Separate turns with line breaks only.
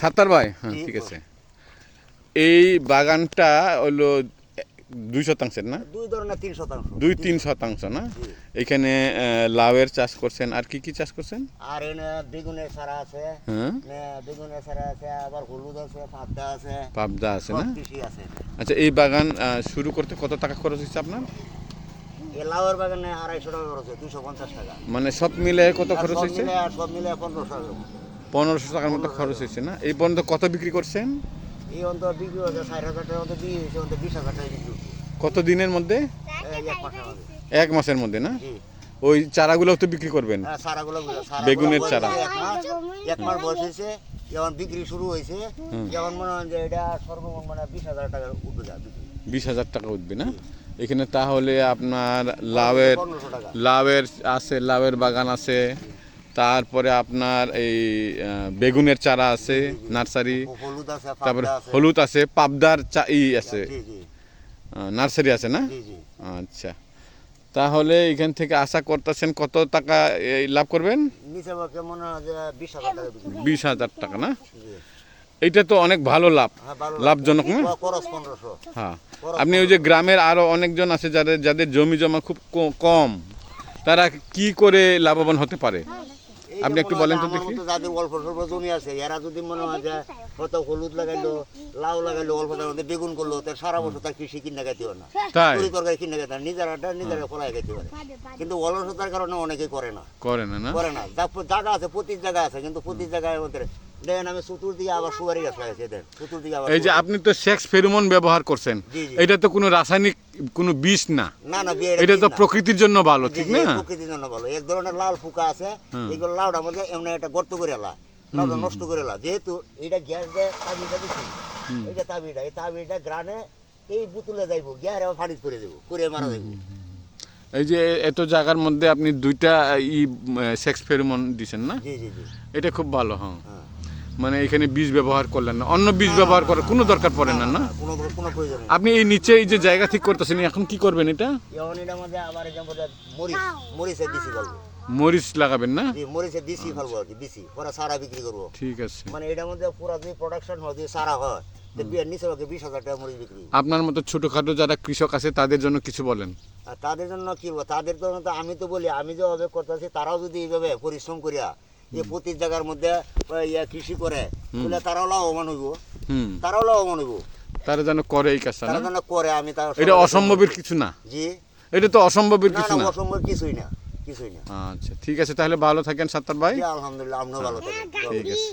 সাত্তার ভাই? হ্যাঁ ঠিক আছে। এই বাগানটা হলো দুই শতাংশের না?
দুই ধরনের তিন শতাংশ।
দুই তিন শতাংশ না? এখানে লাউয়ের চাষ করছেন। আর কি কি চাষ করছেন?
আর এনে বেগুনের চারা আছে।
হ্যাঁ?
বেগুনের সারা আছে আবার হলুদ আছে পাবদা আছে।
পাবদা আছে না?
আছে।
আচ্ছা এই বাগান শুরু করতে কত টাকা খরচ হচ্ছে আপনার?
এই লাউয়ের বাগানে আড়াইশো টাকা খরচ হয় দুশো পঞ্চাশ টাকা।
মানে সব মিলে কত খরচ হয়েছে?
আর সব মিলে পনেরোশো মতো
পনেরোশো টাকার মতো খরচ হয়েছে না? এই পর্যন্ত কত বিক্রি করছেন?
এই অন্তর বিক্রি হচ্ছে ষাট হাজার টাকা মতো বিক্রি হয়েছে অন্তর বিশ হাজার টাকা বিক্রি
কত দিনের মধ্যে?
এক মাসের মধ্যে।
না? ওই চারাগুলোও তো বিক্রি করবেন?
হ্যাঁ, চারাগুলো
বেগুনের চারা।
এক মাস বয়স হয়েছে যেমন বিক্রি শুরু হয়েছে যেমন মনে হয় যে এটা সর্বমোট মানে বিশ হাজার টাকার উঠবে
বিশ হাজার টাকা উঠবে না? এখানে তাহলে আপনার লাউয়ের
টাকা।
লাউয়ের আছে লাউয়ের বাগান আছে। তারপরে আপনার এই বেগুনের চারা আছে নার্সারি তারপরে হলুদ আছে পাবদার চা ই আছে। নার্সারি আছে না? আচ্ছা। তাহলে এখান থেকে আশা করতেছেন কত টাকা এই লাভ করবেন?
বিশ হাজার টাকা
না?
জি।
এইটা তো অনেক ভালো লাভ।
হ্যাঁ
লাভজনক না? হ্যাঁ। আপনি ওই যে গ্রামের আরও অনেকজন আছে যাদের যাদের জমি জমা খুব কম তারা কি করে লাভবান হতে পারে? আপনি একটু বলেন তো দেখি।
যাদের অল্প স্বল্প জমি আছে এরা যদি মনে হয় যে কত হলুদ লাগাইলো লাউ লাগাইলো অল্প তার মধ্যে বেগুন করল তার সারা বছর তার কৃষি কিনে খাইতে হয় না।
তাই।
তরি তরকারি কিনে খাইতে নিজের নিজেরাটা নিজেরা ফলাই খাইতে পারে। কিন্তু অলসতার কারণে অনেকে করে না।
করে না না?
করে না। জায়গা আছে প্রতি জায়গা আছে কিন্তু প্রতি জায়গায় মধ্যে
এই যে আপনি তো সেক্স ফেরোমন ব্যবহার করছেন। এটা তো কোনো রাসায়নিক কোনো বিষ না।
না না
এটা তো প্রকৃতির জন্য ভালো ঠিক না?
প্রকৃতির জন্য ভালো। এক ধরনের লাল ফুকা আছে মধ্যে এমন একটা গর্ত করে লা নষ্ট করে লা। যেহেতু এটা গ্যাস দেয় তাবিটা দিচ্ছি এইটা তাবিটা এই তাবিটা গ্রানে এই বুতুলে যাইব ফাড়িত করে দেবো করে মারা যাইব
এই যে এত জায়গার মধ্যে আপনি দুইটা ই সেক্স ফেরোমন দিছেন না? এটা খুব ভালো হ্যাঁ।
হ্যাঁ।
মানে এখানে বীজ ব্যবহার করলেন না। অন্য বীজ ব্যবহার করার কোনো দরকার পড়ে না না?
কোনো কোনো প্রয়োজন নেই।
আপনি এই নিচে এই যে জায়গা ঠিক করতেছেন এখন কি করবেন এটা?
এখন এটার মধ্যে আবার এই মরিচ মরিচের দিছি ফেলব।
মরিচ লাগাবেন না?
জি মরিচের দিছি ফেলব আর কি দিছি। পরে সারা বিক্রি করব।
ঠিক আছে।
মানে এটার মধ্যে পুরো যদি প্রোডাকশন হয় যদি সারা হয় তো বিয়ের নিচে ওকে বিশ হাজার টাকা মরিচ বিক্রি
আপনার মতো ছোটখাটো যারা কৃষক আছে তাদের জন্য কিছু বলেন।
আর তাদের জন্য কি বলব? তাদের জন্য তো আমি তো বলি আমি যেভাবে করতেছি তারাও যদি এইভাবে পরিশ্রম করিয়া যে প্রতি জায়গার মধ্যে ইয়া কৃষি করে তাহলে তারাও লাভবান হইব। তারাও লাভবান হইব।
তারা যেন করে এই কাজটা
তারা যেন করে আমি তার
এটা অসম্ভবের কিছু না?
জি।
এটা তো অসম্ভবের কিছু
না
না?
অসম্ভব কিছুই না কিছুই না।
আচ্ছা ঠিক আছে তাহলে ভালো থাকেন সাত্তার ভাই।
আলহামদুলিল্লাহ আপনিও ভালো থাকেন।
ঠিক আছে।